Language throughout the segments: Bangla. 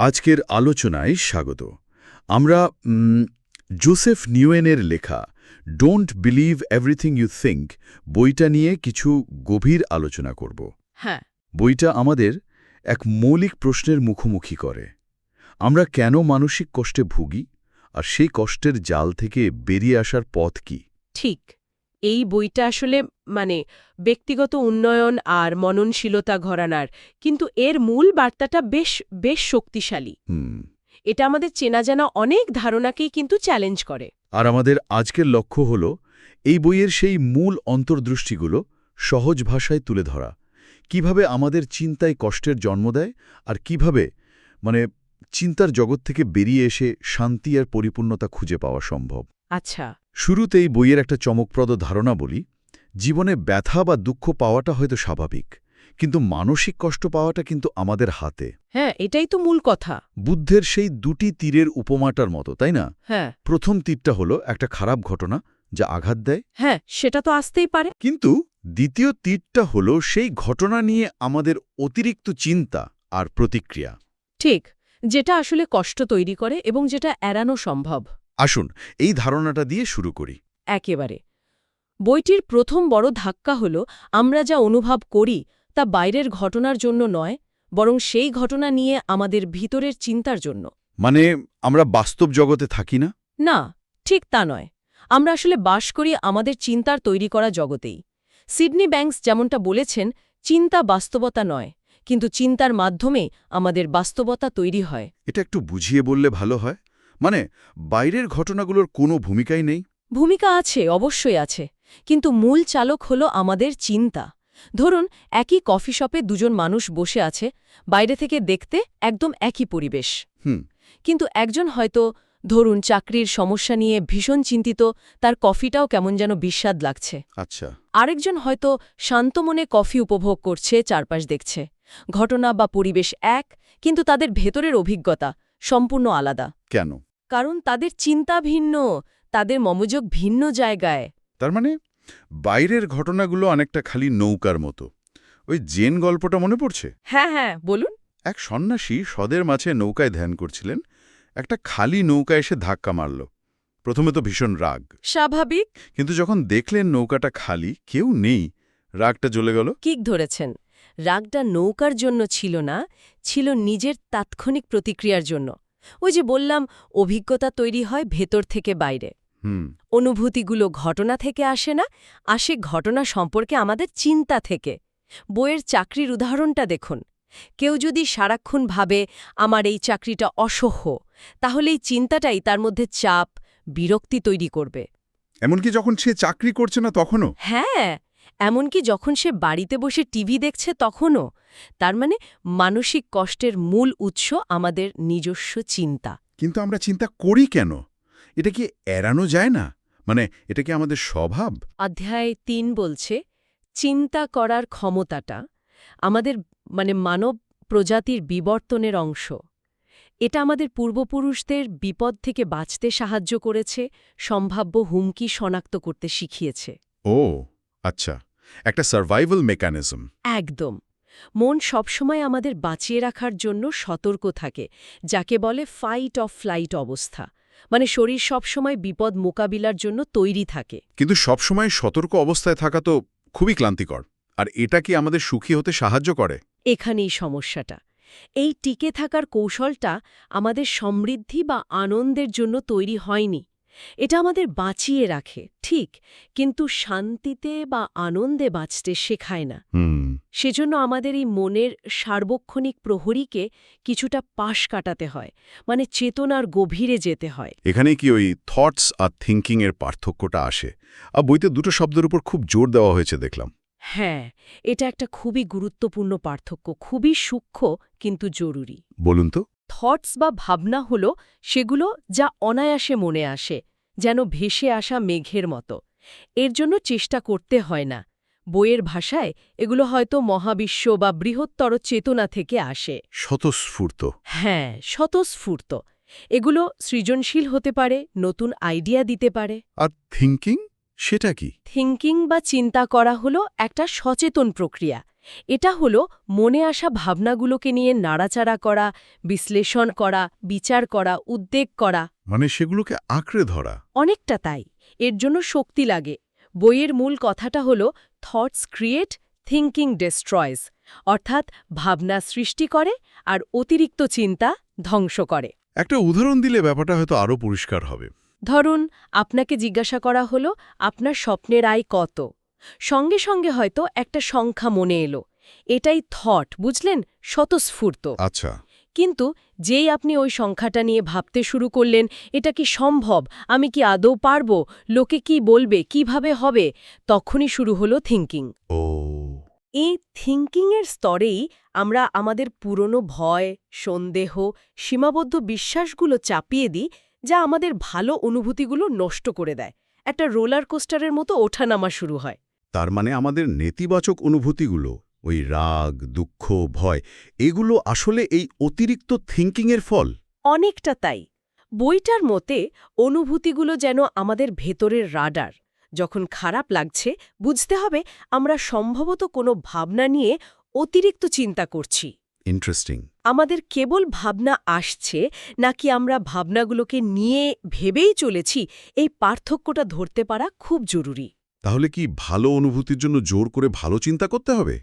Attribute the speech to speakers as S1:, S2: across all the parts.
S1: আজকের আলোচনায় স্বাগত। আমরা জোসেফ নিউয়েনের লেখা don't believe everything you think বইটা নিয়ে কিছু গভীর আলোচনা করব।
S2: হ্যাঁ।
S1: বইটা আমাদের এক মৌলিক প্রশ্নের মুখোমুখি করে। আমরা কেন মানসিক কষ্টে ভুগি? আর সেই কষ্টের জাল থেকে বেরিয়ে আসার পথ কি?
S2: ঠিক। এই বইটা আসলে মানে ব্যক্তিগত উন্নয়ন আর মননশীলতা ঘরানার। কিন্তু এর মূল বার্তাটা বেশ বেশ শক্তিশালী। এটা আমাদের চেনা জানা অনেক ধারণাকেই কিন্তু চ্যালেঞ্জ করে।
S1: আর আমাদের আজকের লক্ষ্য হল এই বইয়ের সেই মূল অন্তর্দৃষ্টিগুলো সহজ ভাষায় তুলে ধরা। কীভাবে আমাদের চিন্তায় কষ্টের জন্ম দেয় আর কীভাবে মানে চিন্তার জগৎ থেকে বেরিয়ে এসে শান্তি আর পরিপূর্ণতা খুঁজে পাওয়া সম্ভব।
S2: আচ্ছা।
S1: শুরুতেই বইয়ের একটা চমকপ্রদ ধারণা বলি জীবনে ব্যথা বা দুঃখ পাওয়াটা হয়তো স্বাভাবিক কিন্তু মানসিক কষ্ট পাওয়াটা কিন্তু আমাদের হাতে।
S2: হ্যাঁ এটাই তো মূল কথা।
S1: বুদ্ধের সেই দুটি তীরের উপমাটার মতো তাই না?
S2: হ্যাঁ।
S1: প্রথম তীরটা হলো একটা খারাপ ঘটনা যা আঘাত দেয়।
S2: হ্যাঁ সেটা তো আসতেই পারে।
S1: কিন্তু দ্বিতীয় তীরটা হলো সেই ঘটনা নিয়ে আমাদের অতিরিক্ত চিন্তা আর প্রতিক্রিয়া।
S2: ঠিক যেটা আসলে কষ্ট তৈরি করে এবং যেটা এড়ানো সম্ভব।
S1: আসুন এই ধারণাটা দিয়ে শুরু করি।
S2: একেবারে। বইটির প্রথম বড় ধাক্কা হল আমরা যা অনুভব করি তা বাইরের ঘটনার জন্য নয় বরং সেই ঘটনা নিয়ে আমাদের ভিতরের চিন্তার জন্য।
S1: মানে আমরা বাস্তব জগতে থাকি না?
S2: না ঠিক তা নয়। আমরা আসলে বাস করি আমাদের চিন্তার তৈরি করা জগতেই। সিডনি ব্যাংকস যেমনটা বলেছেন চিন্তা বাস্তবতা নয় কিন্তু চিন্তার মাধ্যমে আমাদের বাস্তবতা তৈরি হয়।
S1: এটা একটু বুঝিয়ে বললে ভালো হয়। মানে বাইরের ঘটনাগুলোর কোনো ভূমিকাই নেই?
S2: ভূমিকা আছে অবশ্যই আছে। কিন্তু মূল চালক হল আমাদের চিন্তা। ধরুন একই কফি শপে দুজন মানুষ বসে আছে বাইরে থেকে দেখতে একদম একই পরিবেশ।
S1: হুম।
S2: কিন্তু একজন হয়তো ধরুন চাকরির সমস্যা নিয়ে ভীষণ চিন্তিত তার কফিটাও কেমন যেন বিস্বাদ লাগছে।
S1: আচ্ছা।
S2: আরেকজন হয়তো শান্ত মনে কফি উপভোগ করছে চারপাশ দেখছে। ঘটনা বা পরিবেশ এক কিন্তু তাদের ভেতরের অভিজ্ঞতা সম্পূর্ণ আলাদা।
S1: কেন?
S2: কারণ তাদের চিন্তা ভিন্ন তাদের মনোযোগ ভিন্ন জায়গায়।
S1: তার মানে বাইরের ঘটনাগুলো অনেকটা খালি নৌকার মতো। ওই জেন গল্পটা মনে পড়ছে?
S2: হ্যাঁ হ্যাঁ বলুন।
S1: এক সন্ন্যাসী সদের মাঝে নৌকায় ধ্যান করছিলেন। একটা খালি নৌকা এসে ধাক্কা মারল। প্রথমে তো ভীষণ রাগ।
S2: স্বাভাবিক।
S1: কিন্তু যখন দেখলেন নৌকাটা খালি কেউ নেই রাগটা জ্বলে গেল।
S2: কিক ধরেছেন। রাগটা নৌকার জন্য ছিল না ছিল নিজের তাৎক্ষণিক প্রতিক্রিয়ার জন্য। ওই যে বললাম অভিজ্ঞতা তৈরি হয় ভেতর থেকে বাইরে।
S1: হুম।
S2: অনুভূতিগুলো ঘটনা থেকে আসে না আসে ঘটনা সম্পর্কে আমাদের চিন্তা থেকে। বইয়ের চাকরির উদাহরণটা দেখুন। কেউ যদি সারাক্ষণ ভাবে আমার এই চাকরিটা অসহ্য তাহলে এই চিন্তাটাই তার মধ্যে চাপ বিরক্তি তৈরি করবে।
S1: এমনকি যখন সে চাকরি করছে না তখনও?
S2: হ্যাঁ এমনকি যখন সে বাড়িতে বসে টিভি দেখছে তখনও। তার মানে মানসিক কষ্টের মূল উৎস আমাদের নিজস্ব চিন্তা।
S1: কিন্তু আমরা চিন্তা করি কেন? এটা কি এড়ানো যায় না? মানে এটা কি আমাদের স্বভাব?
S2: অধ্যায় তিন বলছে চিন্তা করার ক্ষমতাটা আমাদের মানে মানব প্রজাতির বিবর্তনের অংশ। এটা আমাদের পূর্বপুরুষদের বিপদ থেকে বাঁচতে সাহায্য করেছে সম্ভাব্য হুমকি শনাক্ত করতে শিখিয়েছে।
S1: ও আচ্ছা। একটা সার্ভাইভাল মেকানিজম
S2: একদম। মন সবসময় আমাদের বাঁচিয়ে রাখার জন্য সতর্ক থাকে যাকে বলে ফাইট অফ ফ্লাইট অবস্থা। মানে শরীর সবসময় বিপদ মোকাবিলার জন্য তৈরি থাকে।
S1: কিন্তু সবসময় সতর্ক অবস্থায় থাকা তো খুবই ক্লান্তিকর আর এটা কি আমাদের সুখী হতে সাহায্য করে?
S2: এখানেই সমস্যাটা। এই টিকে থাকার কৌশলটা আমাদের সমৃদ্ধি বা আনন্দের জন্য তৈরি হয়নি। এটা আমাদের বাঁচিয়ে রাখে ঠিক কিন্তু শান্তিতে বা আনন্দে বাঁচতে শেখায় না।
S1: হুম।
S2: সেজন্য আমাদের এই মনের সার্বক্ষণিক প্রহরীকে কিছুটা পাশ কাটাতে হয় মানে চেতনার গভীরে যেতে হয়।
S1: এখানে কি ওই থটস আর থিঙ্কিং এর পার্থক্যটা আসে? আর বইতে দুটো শব্দের উপর খুব জোর দেওয়া হয়েছে দেখলাম।
S2: হ্যাঁ এটা একটা খুবই গুরুত্বপূর্ণ পার্থক্য খুবই সূক্ষ্ম কিন্তু জরুরি।
S1: বলুন তো।
S2: থটস বা ভাবনা হল সেগুলো যা অনায়াসে মনে আসে যেন ভেসে আসা মেঘের মতো। এর জন্য চেষ্টা করতে হয় না। বইয়ের ভাষায় এগুলো হয়তো মহাবিশ্ব বা বৃহত্তর চেতনা থেকে আসে।
S1: স্বতঃস্ফূর্ত।
S2: হ্যাঁ স্বতঃস্ফূর্ত। এগুলো সৃজনশীল হতে পারে নতুন আইডিয়া দিতে পারে।
S1: আর থিঙ্কিং সেটা কি?
S2: থিঙ্কিং বা চিন্তা করা হলো একটা সচেতন প্রক্রিয়া। এটা হলো মনে আসা ভাবনাগুলোকে নিয়ে নাড়াচাড়া করা বিশ্লেষণ করা বিচার করা উদ্বেগ করা।
S1: মানে সেগুলোকে আঁকড়ে ধরা।
S2: অনেকটা তাই। এর জন্য শক্তি লাগে। বইয়ের মূল কথাটা হলো থটস ক্রিয়েট থিঙ্কিং ডেস্ট্রয়েস অর্থাৎ ভাবনা সৃষ্টি করে আর অতিরিক্ত চিন্তা ধ্বংস করে।
S1: একটা উদাহরণ দিলে ব্যাপারটা হয়তো আরও পরিষ্কার হবে।
S2: ধরুন আপনাকে জিজ্ঞাসা করা হলো আপনার স্বপ্নের আয় কত? সঙ্গে সঙ্গে হয়তো একটা সংখ্যা মনে এলো। এটাই থট বুঝলেন? স্বতঃস্ফূর্ত।
S1: আচ্ছা।
S2: কিন্তু যেই আপনি ওই সংখ্যাটা নিয়ে ভাবতে শুরু করলেন এটা কি সম্ভব? আমি কি আদৌ পারব? লোকে কি বলবে? কীভাবে হবে? তখনই শুরু হলো থিঙ্কিং
S1: ও।
S2: এই থিঙ্কিংয়ের স্তরেই আমরা আমাদের পুরনো ভয় সন্দেহ সীমাবদ্ধ বিশ্বাসগুলো চাপিয়ে দিই যা আমাদের ভালো অনুভূতিগুলো নষ্ট করে দেয়। একটা রোলার কোস্টারের মতো ওঠানামা শুরু হয়।
S1: তার মানে আমাদের নেতিবাচক অনুভূতিগুলো ওই রাগ দুঃখ ভয় এগুলো আসলে এই অতিরিক্ত থিঙ্কিংয়ের ফল।
S2: অনেকটা তাই। বইটার মতে অনুভূতিগুলো যেন আমাদের ভেতরের রাডার যখন খারাপ লাগছে বুঝতে হবে আমরা সম্ভবত কোনো ভাবনা নিয়ে অতিরিক্ত চিন্তা করছি।
S1: ইন্টারেস্টিং
S2: আমাদের কেবল ভাবনা আসছে নাকি আমরা ভাবনাগুলোকে নিয়ে ভেবেই চলেছি এই পার্থক্যটা ধরতে পারা খুব জরুরি।
S1: তাহলে কি ভালো অনুভূতির জন্য জোর করে ভালো চিন্তা করতে হবে?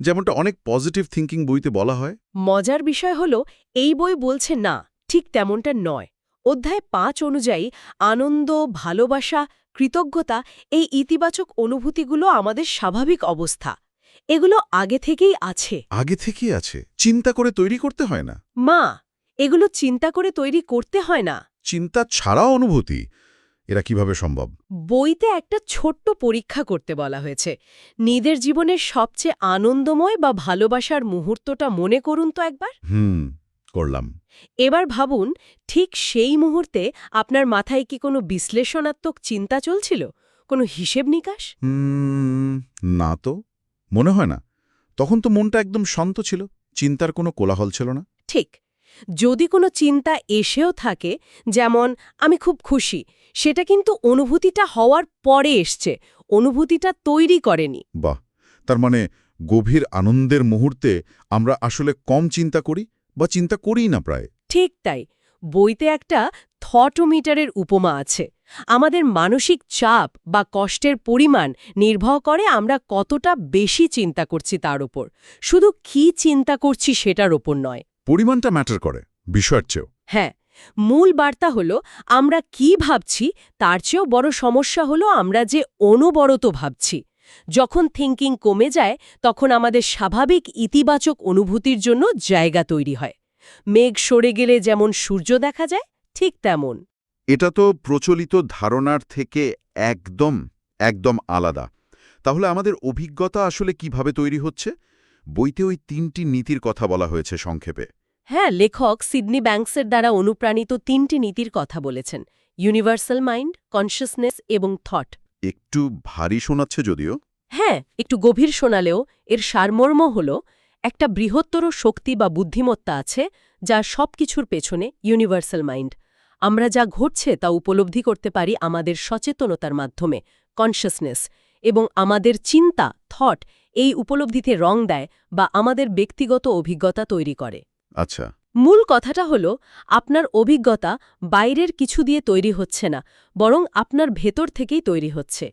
S1: যেমনটা অনেক পজিটিভ থিঙ্কিং বইতে বলা হয়।
S2: মজার বিষয় হল এই বই বলছে না ঠিক তেমনটা নয়। অধ্যায় পাঁচ অনুযায়ী আনন্দ ভালোবাসা কৃতজ্ঞতা এই ইতিবাচক অনুভূতিগুলো আমাদের স্বাভাবিক অবস্থা। এগুলো আগে থেকেই আছে।
S1: আগে থেকেই আছে। চিন্তা করে তৈরি করতে হয় না।
S2: মা এগুলো চিন্তা করে তৈরি করতে হয় না।
S1: চিন্তা ছাড়াও অনুভূতি। এরা কীভাবে সম্ভব?
S2: বইতে একটা ছোট্ট পরীক্ষা করতে বলা হয়েছে। নিজের জীবনের সবচেয়ে আনন্দময় বা ভালোবাসার মুহূর্তটা মনে করুন তো একবার।
S1: হুম করলাম।
S2: এবার ভাবুন ঠিক সেই মুহূর্তে আপনার মাথায় কি কোনো বিশ্লেষণাত্মক চিন্তা চলছিল? কোনো হিসেব নিকাশ?
S1: না তো। মনে হয় না। তখন তো মনটা একদম শান্ত ছিল। চিন্তার কোনো কোলাহল ছিল না।
S2: ঠিক। যদি কোনো চিন্তা এসেও থাকে যেমন আমি খুব খুশি সেটা কিন্তু অনুভূতিটা হওয়ার পরে এসছে। অনুভূতিটা তৈরি করেনি।
S1: বাহ! তার মানে গভীর আনন্দের মুহূর্তে আমরা আসলে কম চিন্তা করি বা চিন্তা করিই না প্রায়।
S2: ঠিক তাই। বইতে একটা থটোমিটারের উপমা আছে। আমাদের মানসিক চাপ বা কষ্টের পরিমাণ নির্ভর করে আমরা কতটা বেশি চিন্তা করছি তার ওপর শুধু কি চিন্তা করছি সেটার ওপর নয়।
S1: পরিমাণটা ম্যাটার করে বিষয়ের চেয়েও।
S2: হ্যাঁ মূল বার্তা হলো, আমরা কি ভাবছি, তার চেয়েও বড় সমস্যা হলো আমরা যে অনবরত ভাবছি। যখন থিঙ্কিং কমে যায়, তখন আমাদের স্বাভাবিক ইতিবাচক অনুভূতির জন্য জায়গা তৈরি হয়। মেঘ সরে গেলে যেমন সূর্য দেখা যায়, ঠিক তেমন।
S1: এটা তো প্রচলিত ধারণার থেকে একদম একদম আলাদা। তাহলে আমাদের অভিজ্ঞতা আসলে কীভাবে তৈরি হচ্ছে? বইতে ওই তিনটি নীতির কথা বলা হয়েছে সংক্ষেপে।
S2: হ্যাঁ লেখক সিডনি ব্যাংকসের দ্বারা অনুপ্রাণিত তিনটি নীতির কথা বলেছেন ইউনিভার্সাল মাইন্ড কনসিয়াসনেস এবং থট।
S1: একটু ভারী শোনাচ্ছে যদিও।
S2: হ্যাঁ একটু গভীর শোনালেও এর সারমর্ম হল একটা বৃহত্তর শক্তি বা বুদ্ধিমত্তা আছে যা সবকিছুর পেছনে ইউনিভার্সাল মাইন্ড। আমরা যা ঘটছে তা উপলব্ধি করতে পারি আমাদের সচেতনতার মাধ্যমে কনসিয়াসনেস এবং আমাদের চিন্তা থট এই উপলব্ধিতে রং দেয় বা আমাদের ব্যক্তিগত অভিজ্ঞতা তৈরি করে।
S1: আচ্ছা।
S2: মূল কথাটা হল আপনার অভিজ্ঞতা বাইরের কিছু দিয়ে তৈরি হচ্ছে না বরং আপনার ভেতর থেকেই তৈরি হচ্ছে।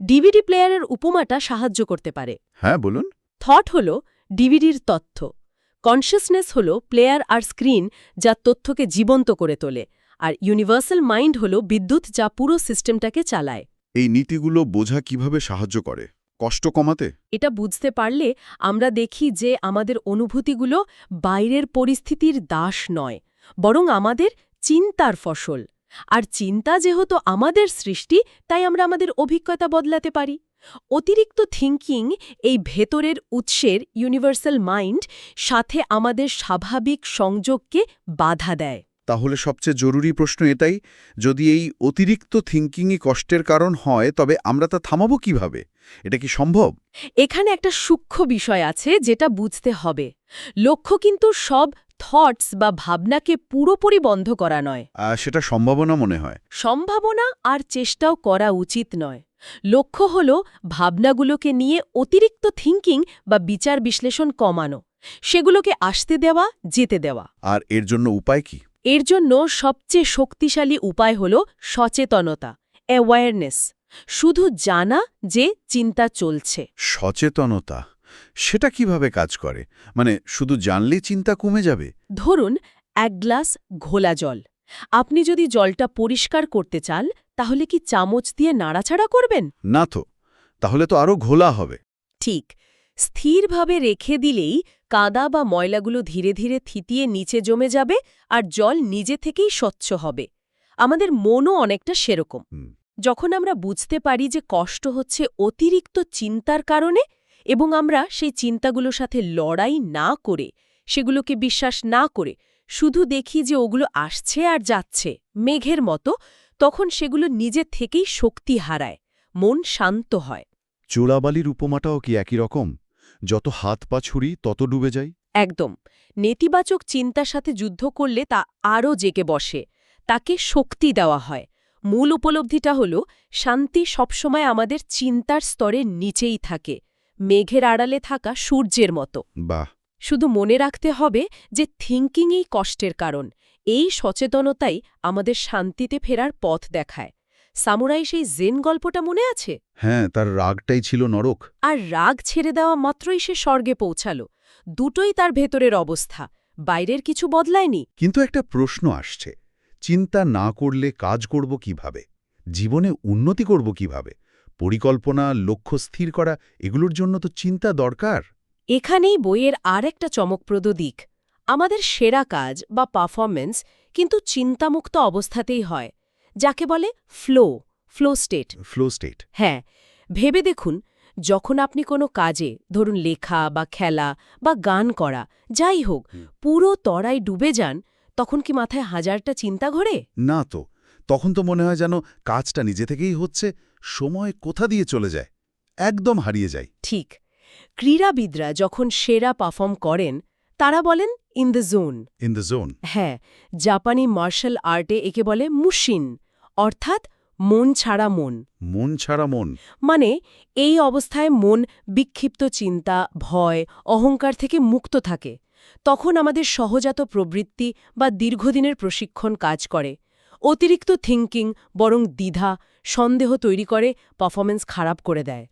S2: ডিভিডি প্লেয়ারের উপমাটা সাহায্য করতে পারে।
S1: হ্যাঁ বলুন।
S2: থট হল ডিভিডির তথ্য। কনসিয়াসনেস হল প্লেয়ার আর স্ক্রিন যা তথ্যকে জীবন্ত করে তোলে আর ইউনিভার্সাল মাইন্ড হল বিদ্যুৎ যা পুরো সিস্টেমটাকে চালায়।
S1: এই নীতিগুলো বোঝা কীভাবে সাহায্য করে? কষ্ট কমাতে?
S2: এটা বুঝতে পারলে আমরা দেখি যে আমাদের অনুভূতিগুলো বাইরের পরিস্থিতির দাস নয় বরং আমাদের চিন্তার ফসল। আর চিন্তা যেহেতু আমাদের সৃষ্টি তাই আমরা আমাদের অভিজ্ঞতা বদলাতে পারি। অতিরিক্ত থিঙ্কিং এই ভেতরের উৎসের ইউনিভার্সাল মাইন্ড সাথে আমাদের স্বাভাবিক সংযোগকে বাধা দেয়।
S1: তাহলে সবচেয়ে জরুরি প্রশ্ন এটাই যদি এই অতিরিক্ত থিঙ্কিংই কষ্টের কারণ হয় তবে আমরা তা থামাবো কীভাবে? এটা কি সম্ভব?
S2: এখানে একটা সূক্ষ্ম বিষয় আছে যেটা বুঝতে হবে। লক্ষ্য কিন্তু সব থটস বা ভাবনাকে পুরোপুরি বন্ধ করা নয়।
S1: সেটা সম্ভাবনা মনে হয়।
S2: সম্ভাবনা আর চেষ্টাও করা উচিত নয়। লক্ষ্য হল ভাবনাগুলোকে নিয়ে অতিরিক্ত থিঙ্কিং বা বিচার বিশ্লেষণ কমানো। সেগুলোকে আসতে দেওয়া যেতে দেওয়া।
S1: আর এর জন্য উপায় কি?
S2: এর জন্য সবচেয়ে শক্তিশালী উপায় হল সচেতনতা অ্যাওয়ারনেস শুধু জানা যে চিন্তা চলছে।
S1: সচেতনতা সেটা কীভাবে কাজ করে? মানে শুধু জানলে চিন্তা কমে যাবে?
S2: ধরুন এক গ্লাস ঘোলা জল। আপনি যদি জলটা পরিষ্কার করতে চান তাহলে কি চামচ দিয়ে নাড়াচাড়া করবেন?
S1: না তো তাহলে তো আরও ঘোলা হবে।
S2: ঠিক স্থিরভাবে রেখে দিলেই কাদা বা ময়লাগুলো ধীরে ধীরে থিতিয়ে নিচে জমে যাবে আর জল নিজে থেকেই স্বচ্ছ হবে। আমাদের মনও অনেকটা সেরকম। যখন আমরা বুঝতে পারি যে কষ্ট হচ্ছে অতিরিক্ত চিন্তার কারণে এবং আমরা সেই চিন্তাগুলোর সাথে লড়াই না করে সেগুলোকে বিশ্বাস না করে শুধু দেখি যে ওগুলো আসছে আর যাচ্ছে মেঘের মতো তখন সেগুলো নিজে থেকেই শক্তি হারায় মন শান্ত হয়।
S1: চোরাবালির উপমাটাও কি একই রকম? যত হাত পা ছুরি তত ডুবে যাই?
S2: একদম। নেতিবাচক চিন্তার সাথে যুদ্ধ করলে তা আরও জেকে বসে তাকে শক্তি দেওয়া হয়। মূল উপলব্ধিটা হল শান্তি সবসময় আমাদের চিন্তার স্তরের নিচেই থাকে মেঘের আড়ালে থাকা সূর্যের মতো।
S1: বাহ!
S2: শুধু মনে রাখতে হবে যে থিঙ্কিংই কষ্টের কারণ এই সচেতনতাই আমাদের শান্তিতে ফেরার পথ দেখায়। সামুরাই সেই জেন গল্পটা মনে আছে?
S1: হ্যাঁ তার রাগটাই ছিল নরক।
S2: আর রাগ ছেড়ে দেওয়া মাত্রই সে স্বর্গে পৌঁছাল। দুটোই তার ভেতরের অবস্থা বাইরের কিছু বদলায়নি।
S1: কিন্তু একটা প্রশ্ন আসছে চিন্তা না করলে কাজ করব কীভাবে? জীবনে উন্নতি করব কীভাবে? পরিকল্পনা লক্ষ্য স্থির করা এগুলোর জন্য তো চিন্তা দরকার।
S2: এখানেই বইয়ের আর একটা চমকপ্রদ দিক। আমাদের সেরা কাজ বা পারফরমেন্স কিন্তু চিন্তামুক্ত অবস্থাতেই হয় যাকে বলে flow flow state.
S1: Flow state.
S2: হ্যাঁ ভেবে দেখুন যখন আপনি কোনো কাজে ধরুন লেখা বা খেলা বা গান করা যাই হোক পুরো তরায় ডুবে যান তখন কি মাথায় হাজারটা চিন্তা ঘোরে?
S1: না তো। তখন তো মনে হয় যেন কাজটা নিজে থেকেই হচ্ছে সময় কোথা দিয়ে চলে যায়? একদম হারিয়ে যায়।
S2: ঠিক। ক্রীড়াবিদরা যখন সেরা পারফর্ম করেন তারা বলেন in the zone.
S1: In the zone.
S2: হ্যাঁ জাপানি মার্শাল আর্টে একে বলে মুশিন অর্থাৎ মন ছাড়া মন।
S1: মন ছাড়া মন।
S2: মানে এই অবস্থায় মন বিক্ষিপ্ত চিন্তা ভয় অহংকার থেকে মুক্ত থাকে। তখন আমাদের সহজাত প্রবৃত্তি বা দীর্ঘদিনের প্রশিক্ষণ কাজ করে। অতিরিক্ত থিঙ্কিং বরং দ্বিধা সন্দেহ তৈরি করে পারফরমেন্স খারাপ করে দেয়।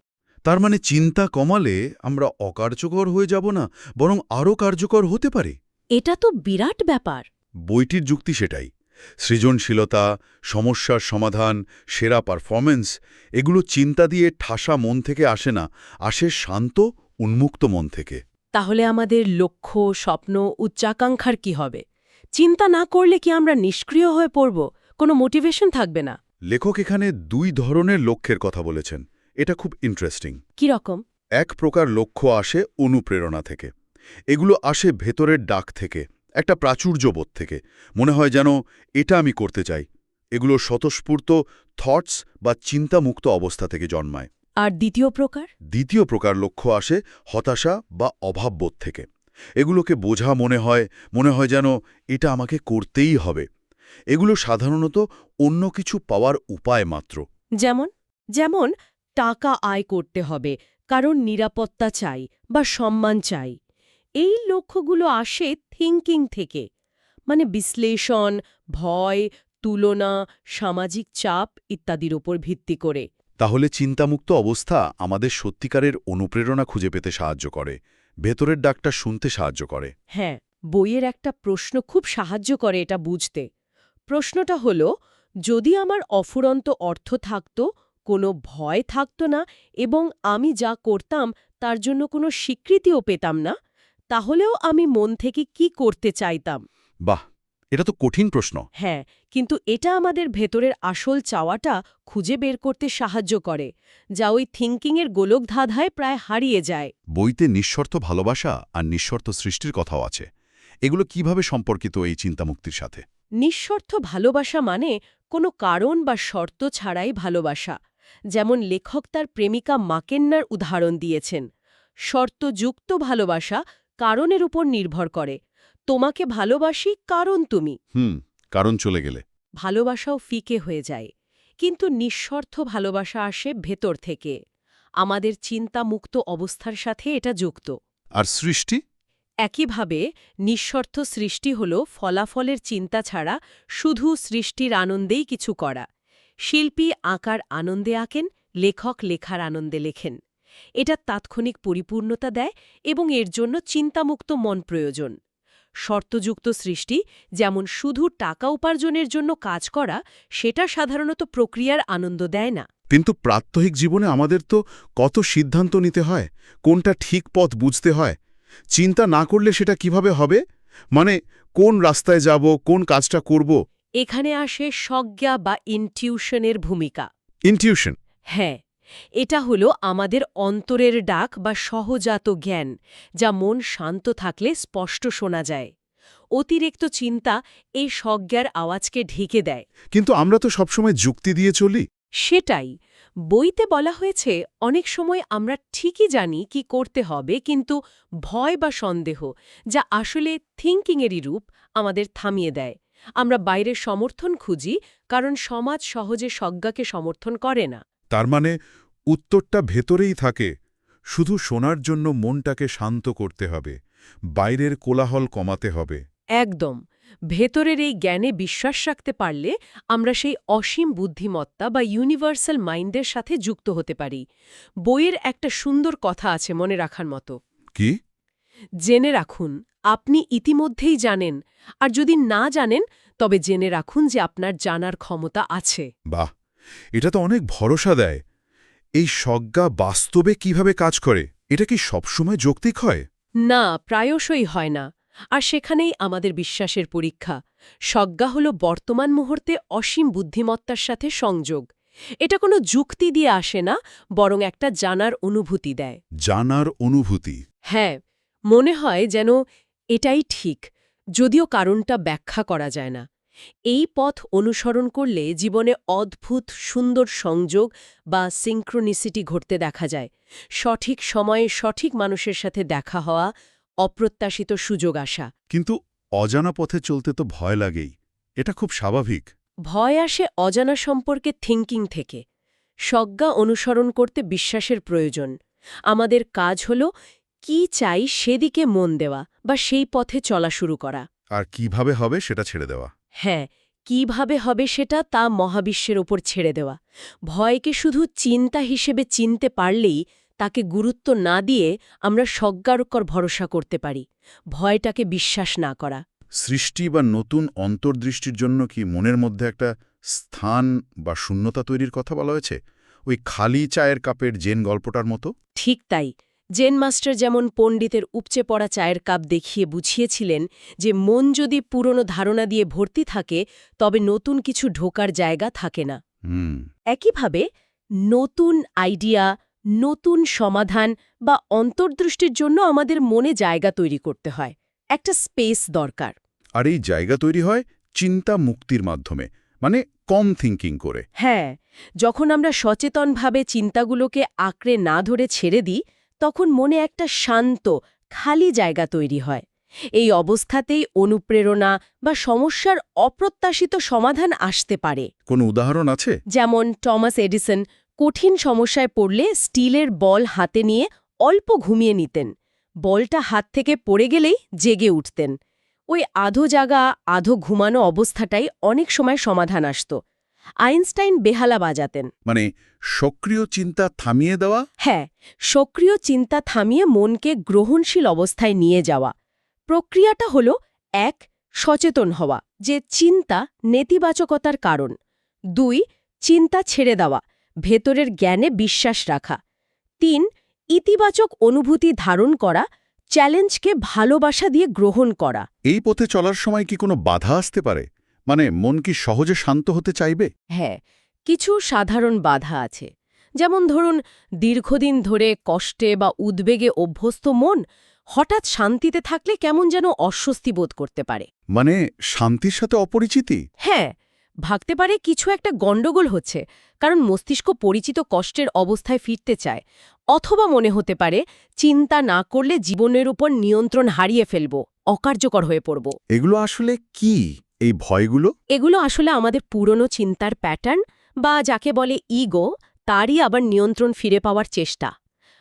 S1: তার মানে চিন্তা কমালে আমরা অকার্যকর হয়ে যাব না বরং আরও কার্যকর হতে পারে?
S2: এটা তো বিরাট ব্যাপার।
S1: বইটির যুক্তি সেটাই। সৃজনশীলতা সমস্যার সমাধান সেরা পারফরমেন্স এগুলো চিন্তা দিয়ে ঠাসা মন থেকে আসে না আসে শান্ত উন্মুক্ত মন থেকে।
S2: তাহলে আমাদের লক্ষ্য স্বপ্ন উচ্চাকাঙ্ক্ষার কি হবে? চিন্তা না করলে কি আমরা নিষ্ক্রিয় হয়ে পড়ব? কোনো মোটিভেশন থাকবে না।
S1: লেখক এখানে দুই ধরনের লক্ষ্যের কথা বলেছেন। এটা খুব ইন্টারেস্টিং
S2: কি রকম?
S1: এক প্রকার লক্ষ্য আসে অনুপ্রেরণা থেকে। এগুলো আসে ভেতরের ডাক থেকে একটা প্রাচুর্যবোধ থেকে। মনে হয় যেন এটা আমি করতে চাই। এগুলো স্বতঃস্ফূর্ত থটস বা চিন্তামুক্ত অবস্থা থেকে জন্মায়।
S2: আর দ্বিতীয় প্রকার?
S1: দ্বিতীয় প্রকার লক্ষ্য আসে হতাশা বা অভাববোধ থেকে। এগুলোকে বোঝা মনে হয় মনে হয় যেন এটা আমাকে করতেই হবে। এগুলো সাধারণত অন্য কিছু পাওয়ার উপায় মাত্র।
S2: যেমন? যেমন টাকা আয় করতে হবে কারণ নিরাপত্তা চাই বা সম্মান চাই। এই লক্ষ্যগুলো আসে থিঙ্কিং থেকে। মানে বিশ্লেষণ ভয় তুলনা সামাজিক চাপ ইত্যাদির ওপর ভিত্তি করে।
S1: তাহলে চিন্তামুক্ত অবস্থা আমাদের সত্যিকারের অনুপ্রেরণা খুঁজে পেতে সাহায্য করে ভেতরের ডাকটা শুনতে সাহায্য করে।
S2: হ্যাঁ বইয়ের একটা প্রশ্ন খুব সাহায্য করে এটা বুঝতে। প্রশ্নটা হল যদি আমার অফুরন্ত অর্থ থাকত কোনো ভয় থাকত না এবং আমি যা করতাম তার জন্য কোনো স্বীকৃতিও পেতাম না তাহলেও আমি মন থেকে কি করতে চাইতাম?
S1: বাহ! এটা তো কঠিন প্রশ্ন।
S2: হ্যাঁ কিন্তু এটা আমাদের ভেতরের আসল চাওয়াটা খুঁজে বের করতে সাহায্য করে যা ওই থিঙ্কিংয়ের গোলকধাঁধায় প্রায় হারিয়ে যায়।
S1: বইতে নিঃশর্ত ভালোবাসা আর নিঃশর্ত সৃষ্টির কথাও আছে। এগুলো কীভাবে সম্পর্কিত এই চিন্তামুক্তির সাথে?
S2: নিঃশর্ত ভালোবাসা মানে কোনো কারণ বা শর্ত ছাড়াই ভালোবাসা যেমন লেখক তার প্রেমিকা মাকেন্নার উদাহরণ দিয়েছেন। শর্তযুক্ত ভালোবাসা কারণের উপর নির্ভর করে তোমাকে ভালোবাসি কারণ তুমি।
S1: হুম কারণ চলে গেলে।
S2: ভালোবাসাও ফিকে হয়ে যায়। কিন্তু নিঃস্বার্থ ভালোবাসা আসে ভেতর থেকে। আমাদের চিন্তামুক্ত অবস্থার সাথে এটা যুক্ত।
S3: আর সৃষ্টি?
S2: একইভাবে নিঃস্বার্থ সৃষ্টি হল ফলাফলের চিন্তা ছাড়া শুধু সৃষ্টির আনন্দেই কিছু করা। শিল্পী আঁকার আনন্দে আঁকেন লেখক লেখার আনন্দে লেখেন। এটা তাৎক্ষণিক পরিপূর্ণতা দেয় এবং এর জন্য চিন্তামুক্ত মন প্রয়োজন। শর্তযুক্ত সৃষ্টি যেমন শুধু টাকা উপার্জনের জন্য কাজ করা সেটা সাধারণত প্রক্রিয়ার আনন্দ দেয় না।
S1: কিন্তু প্রাত্যহিক জীবনে আমাদের তো কত সিদ্ধান্ত নিতে হয় কোনটা ঠিক পথ বুঝতে হয় চিন্তা না করলে সেটা কীভাবে হবে? মানে কোন রাস্তায় যাব কোন কাজটা করব?
S2: এখানে আসে সজ্ঞা বা ইনটিউশনের ভূমিকা।
S1: ইনটিউশন
S2: হ্যাঁ। এটা হলো আমাদের অন্তরের ডাক বা সহজাত জ্ঞান যা মন শান্ত থাকলে স্পষ্ট শোনা যায়। অতিরিক্ত চিন্তা এই সজ্ঞার আওয়াজকে ঢেকে দেয়।
S1: কিন্তু আমরা তো সবসময় যুক্তি দিয়ে চলি।
S2: সেটাই। বইতে বলা হয়েছে অনেক সময় আমরা ঠিকই জানি কি করতে হবে কিন্তু ভয় বা সন্দেহ যা আসলে থিঙ্কিংয়েরই রূপ আমাদের থামিয়ে দেয়। আমরা বাইরের সমর্থন খুঁজি কারণ সমাজ সহজে সজ্ঞাকে সমর্থন করে না।
S1: তার মানে উত্তরটা ভেতরেই থাকে। শুধু শোনার জন্য মনটাকে শান্ত করতে হবে বাইরের কোলাহল কমাতে হবে।
S2: একদম। ভেতরের এই জ্ঞানে বিশ্বাস রাখতে পারলে আমরা সেই অসীম বুদ্ধিমত্তা বা ইউনিভার্সাল মাইন্ডের সাথে যুক্ত হতে পারি। বইয়ের একটা সুন্দর কথা আছে মনে রাখার মতো।
S1: কি?
S2: জেনে রাখুন আপনি ইতিমধ্যেই জানেন আর যদি না জানেন তবে জেনে রাখুন যে আপনার জানার ক্ষমতা আছে।
S1: বাহ! এটা তো অনেক ভরসা দেয়। এই সজ্ঞা বাস্তবে কীভাবে কাজ করে এটা কি সবসময় যৌক্তিক হয়?
S2: না প্রায়শই হয় না। আর সেখানেই আমাদের বিশ্বাসের পরীক্ষা। সজ্ঞা হল বর্তমান মুহূর্তে অসীম বুদ্ধিমত্তার সাথে সংযোগ। এটা কোনো যুক্তি দিয়ে আসে না বরং একটা জানার অনুভূতি দেয়।
S1: জানার অনুভূতি।
S2: হ্যাঁ মনে হয় যেন এটাই ঠিক যদিও কারণটা ব্যাখ্যা করা যায় না। এই পথ অনুসরণ করলে জীবনে অদ্ভুত সুন্দর সংযোগ বা সিঙ্ক্রোনিসিটি ঘটতে দেখা যায়। সঠিক সময়ে সঠিক মানুষের সাথে দেখা হওয়া অপ্রত্যাশিত সুযোগ আসা।
S1: কিন্তু অজানা পথে চলতে তো ভয় লাগেই। এটা খুব স্বাভাবিক।
S2: ভয় আসে অজানা সম্পর্কে থিঙ্কিং থেকে। সজ্ঞা অনুসরণ করতে বিশ্বাসের প্রয়োজন। আমাদের কাজ হল কি চাই সেদিকে মন দেওয়া বা সেই পথে চলা শুরু করা।
S1: আর কীভাবে হবে সেটা ছেড়ে দেওয়া।
S2: হ্যাঁ কীভাবে হবে সেটা তা মহাবিশ্বের ওপর ছেড়ে দেওয়া। ভয়কে শুধু চিন্তা হিসেবে চিনতে পারলেই তাকে গুরুত্ব না দিয়ে আমরা সজ্ঞারকর ভরসা করতে পারি। ভয়টাকে বিশ্বাস না করা।
S1: সৃষ্টি বা নতুন অন্তর্দৃষ্টির জন্য কি মনের মধ্যে একটা স্থান বা শূন্যতা তৈরির কথা বলা হয়েছে? ওই খালি চায়ের কাপের জেন গল্পটার মতো?
S2: ঠিক তাই। জেন মাস্টার যেমন পণ্ডিতের উপচে পড়া চায়ের কাপ দেখিয়ে বুঝিয়েছিলেন যে মন যদি পুরনো ধারণা দিয়ে ভর্তি থাকে তবে নতুন কিছু ঢোকার জায়গা থাকে না। একইভাবে নতুন আইডিয়া নতুন সমাধান বা অন্তর্দৃষ্টির জন্য আমাদের মনে জায়গা তৈরি করতে হয়। একটা স্পেস দরকার।
S1: আর এই জায়গা তৈরি হয় চিন্তা মুক্তির মাধ্যমে মানে কম থিঙ্কিং করে।
S2: হ্যাঁ যখন আমরা সচেতনভাবে চিন্তাগুলোকে আঁকড়ে না ধরে ছেড়ে দিই তখন মনে একটা শান্ত খালি জায়গা তৈরি হয়। এই অবস্থাতেই অনুপ্রেরণা বা সমস্যার অপ্রত্যাশিত সমাধান আসতে পারে।
S1: কোনো উদাহরণ আছে?
S2: যেমন টমাস এডিসন কঠিন সমস্যায় পড়লে স্টিলের বল হাতে নিয়ে অল্প ঘুমিয়ে নিতেন। বলটা হাত থেকে পড়ে গেলেই জেগে উঠতেন। ওই আধো জাগা আধো ঘুমানো অবস্থাটাই অনেক সময় সমাধান আসত। আইনস্টাইন বেহালা বাজাতেন।
S1: মানে সক্রিয় চিন্তা থামিয়ে দেওয়া?
S2: হ্যাঁ সক্রিয় চিন্তা থামিয়ে মনকে গ্রহণশীল অবস্থায় নিয়ে যাওয়া। প্রক্রিয়াটা হল এক সচেতন হওয়া যে চিন্তা নেতিবাচকতার কারণ। দুই চিন্তা ছেড়ে দেওয়া ভেতরের জ্ঞানে বিশ্বাস রাখা। তিন ইতিবাচক অনুভূতি ধারণ করা চ্যালেঞ্জকে ভালোবাসা দিয়ে গ্রহণ করা।
S1: এই পথে চলার সময় কি কোনো বাধা আসতে পারে? মানে মন কি সহজে শান্ত হতে চাইবে?
S2: হ্যাঁ কিছু সাধারণ বাধা আছে। যেমন ধরুন দীর্ঘদিন ধরে কষ্টে বা উদ্বেগে অভ্যস্ত মন হঠাৎ শান্তিতে থাকলে কেমন যেন অস্বস্তি বোধ করতে পারে।
S1: মানে শান্তির সাথে অপরিচিতি?
S2: হ্যাঁ ভাবতে পারে কিছু একটা গণ্ডগোল হচ্ছে কারণ মস্তিষ্ক পরিচিত কষ্টের অবস্থায় ফিরতে চায়। অথবা মনে হতে পারে চিন্তা না করলে জীবনের উপর নিয়ন্ত্রণ হারিয়ে ফেলব অকার্যকর হয়ে পড়ব।
S1: এগুলো আসলে কি? এই ভয়গুলো?
S2: এগুলো আসলে আমাদের পুরনো চিন্তার প্যাটার্ন বা যাকে বলে ইগো তারই আবার নিয়ন্ত্রণ ফিরে পাওয়ার চেষ্টা।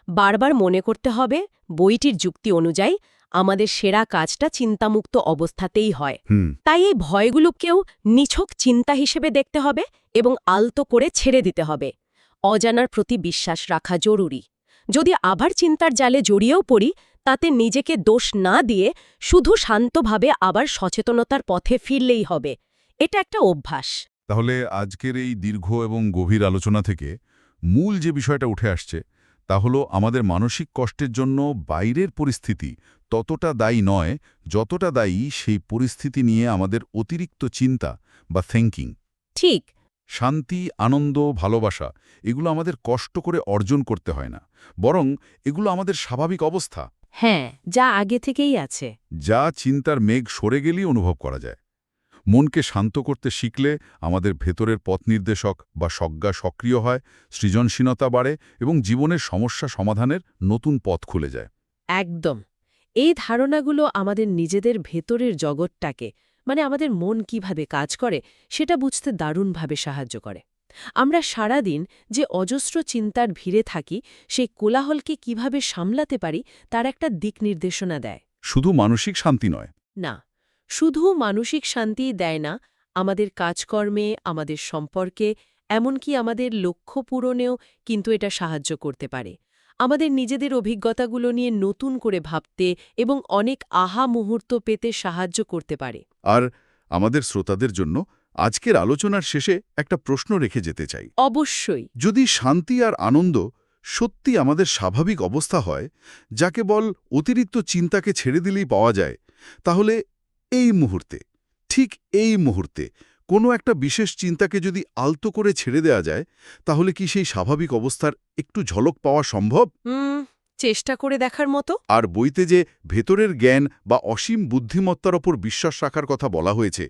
S2: বারবার মনে করতে হবে বইটির যুক্তি অনুযায়ী আমাদের সেরা কাজটা চিন্তামুক্ত অবস্থাতেই হয়। তাই এই ভয়গুলোকেও নিছক চিন্তা হিসেবে দেখতে হবে এবং আলতো করে ছেড়ে দিতে হবে। অজানার প্রতি বিশ্বাস রাখা জরুরি। যদি আবার চিন্তার জালে জড়িয়েও পড়ি তাতে নিজেকে দোষ না দিয়ে শুধু শান্তভাবে আবার সচেতনতার পথে ফিরলেই হবে। এটা একটা অভ্যাস।
S1: তাহলে আজকের এই দীর্ঘ এবং গভীর আলোচনা থেকে মূল যে বিষয়টা উঠে আসছে তা হলো আমাদের মানসিক কষ্টের জন্য বাইরের পরিস্থিতি ততটা দায়ী নয় যতটা দায়ী সেই পরিস্থিতি নিয়ে আমাদের অতিরিক্ত চিন্তা বা থিঙ্কিং
S2: ঠিক।
S1: শান্তি আনন্দ ভালোবাসা এগুলো আমাদের কষ্ট করে অর্জন করতে হয় না বরং এগুলো আমাদের স্বাভাবিক অবস্থা।
S2: হ্যাঁ যা আগে থেকেই আছে।
S1: যা চিন্তার মেঘ সরে গেলেই অনুভব করা যায়। মনকে শান্ত করতে শিখলে আমাদের ভেতরের পথ নির্দেশক বা সজ্ঞা সক্রিয় হয় সৃজনশীলতা বাড়ে এবং জীবনের সমস্যা সমাধানের নতুন পথ খুলে যায়।
S2: একদম। এই ধারণাগুলো আমাদের নিজেদের ভেতরের জগৎটাকে মানে আমাদের মন কীভাবে কাজ করে সেটা বুঝতে দারুণভাবে সাহায্য করে। আমরা সারাদিন যে অজস্র চিন্তার ভিড়ে থাকি সেই কোলাহলকে কীভাবে সামলাতে পারি তার একটা দিক নির্দেশনা দেয়।
S1: শুধু মানসিক শান্তি নয়।
S2: না শুধু মানসিক শান্তিই দেয় না আমাদের কাজকর্মে আমাদের সম্পর্কে এমনকি আমাদের লক্ষ্য পূরণেও কিন্তু এটা সাহায্য করতে পারে। আমাদের নিজেদের অভিজ্ঞতাগুলো নিয়ে নতুন করে ভাবতে এবং অনেক আহা মুহূর্ত পেতে সাহায্য করতে পারে।
S1: আর আমাদের শ্রোতাদের জন্য আজকের আলোচনার শেষে একটা প্রশ্ন রেখে যেতে চাই।
S2: অবশ্যই।
S1: যদি শান্তি আর আনন্দ সত্যি আমাদের স্বাভাবিক অবস্থা হয় যাকে বল অতিরিক্ত চিন্তাকে ছেড়ে দিলেই পাওয়া যায় তাহলে এই মুহূর্তে ঠিক এই মুহূর্তে কোনো একটা বিশেষ চিন্তাকে যদি আলতো করে ছেড়ে দেয়া যায় তাহলে কি সেই স্বাভাবিক অবস্থার একটু ঝলক পাওয়া সম্ভব?
S2: চেষ্টা করে দেখার মতো?
S1: আর বইতে যে ভেতরের জ্ঞান বা অসীম বুদ্ধিমত্তার ওপর বিশ্বাস রাখার কথা বলা হয়েছে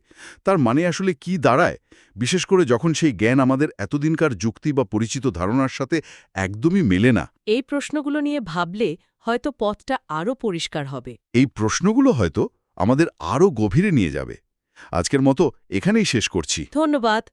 S1: তার মানে আসলে কি দাঁড়ায়? বিশেষ করে যখন সেই জ্ঞান আমাদের এতদিনকার যুক্তি বা পরিচিত ধারণার সাথে একদমই মেলে না।
S2: এই প্রশ্নগুলো নিয়ে ভাবলে হয়তো পথটা আরও পরিষ্কার হবে।
S1: এই প্রশ্নগুলো হয়তো আমাদের আরও গভীরে নিয়ে যাবে। আজকের মতো এখানেই শেষ করছি।
S2: ধন্যবাদ।